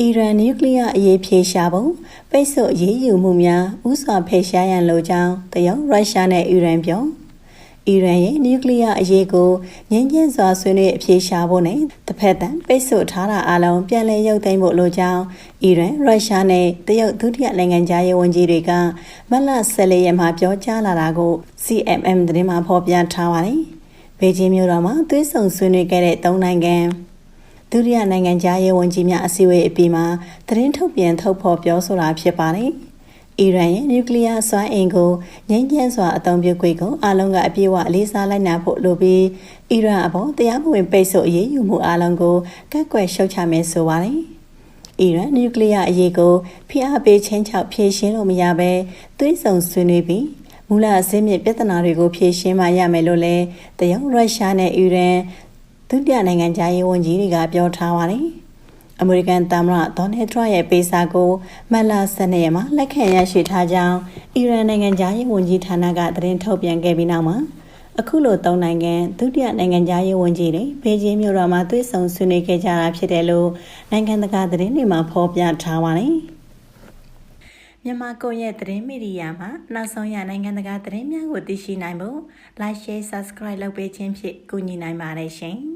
အီရန်နျူကလ িয়ার အရေးဖြေရှာပုံပိတ်ဆို့အရေးယူမှုများဥစွာဖယ်ရှားရန်လိုကြောင်းတရုတ်ရုရှားနဲ့အီရန်ပြောအီရန်ရဲ့နျူကလ িয়ার အရေးကိုငြင်းကျင်းစွာဆွေးနွေးအဖြေရှာဖို့နဲ့တစ်ဖက်တန်ပိတ်ဆို့ထားတာအလုံးပြန်လည်ရုပ်သိမ်းဖို့လိုကြောင်းအီရန်ရုရှားနဲ့တရုတ်ဒုတိယနိုင်ငံသားရေးဝန်ကြီးတွေကမတ်လ14ရက်မှာပြောကြားလာတာကို CMM သတင်းမှာဖော်ပြထားပါတယ်။ဘေကျင်းမြို့တော်မှာသွေးဆောင်ဆွေးနွေးခဲ့တဲ့၃နိုင်ငံ ဒုတိယနိုင်ငံသားရေးဝန်ကြီးများအစည်းအဝေးအပြီးမှာသတင်းထုတ်ပြန်ထုတ်ဖော်ပြောဆိုတာဖြစ်ပါတယ်။အီရန်ရဲ့နျူကလ িয়ার စွမ်းအင်ကိုငြိမ်းချမ်းစွာအသုံးပြုခွင့်ကိုအလုံးကအပြည့်အဝလေးစားလိုက်နာဖို့လိုပြီးအီရန်အပေါ်တရားမဝင်ပိတ်ဆို့အရေးယူမှုအလုံးကိုကန့်ကွက်ရှုတ်ချမယ်ဆိုပါတယ်။အီရန်နျူကလ িয়ার အရေးကိုဖိအားပေးချင်းချောက်ဖြေရှင်းလို့မရဘဲသွေးဆောင်ဆွေးနွေးပြီးမူလအစင်းမြစ်ပြဿနာတွေကိုဖြေရှင်းမှရမယ်လို့လည်းတရုတ်ရုရှားနဲ့အီရန် ဒုတိယနိုင်ငံသားရေးဝန်ကြီးတွေကပြောထားပါတယ်။အမေရိကန်သမ္မတဒေါ်နယ်ထရန့်ရဲ့ပေးစာကိုမတ်လ12ရက်မှာလက်ခံရရှိထားကြောင်းအီရန်နိုင်ငံသားရေးဝန်ကြီးဌာနကသတင်းထုတ်ပြန်ခဲ့ပြီးနောက်မှာအခုလိုသုံးနိုင်ငံဒုတိယနိုင်ငံသားရေးဝန်ကြီးတွေဘေကျင်းမြို့တော်မှာတွေ့ဆုံဆွေးနွေးခဲ့ကြတာဖြစ်တယ်လို့နိုင်ငံတကာသတင်းတွေမှာဖော်ပြထားပါတယ်။မြန်မာကိုရဲ့သတင်းမီဒီယာမှာနောက်ဆုံးရနိုင်ငံတကာသတင်းများကိုသိရှိနိုင်ဖို့ Like Share Subscribe လုပ်ပေးခြင်းဖြင့်ကူညီနိုင်ပါတယ်ရှင်။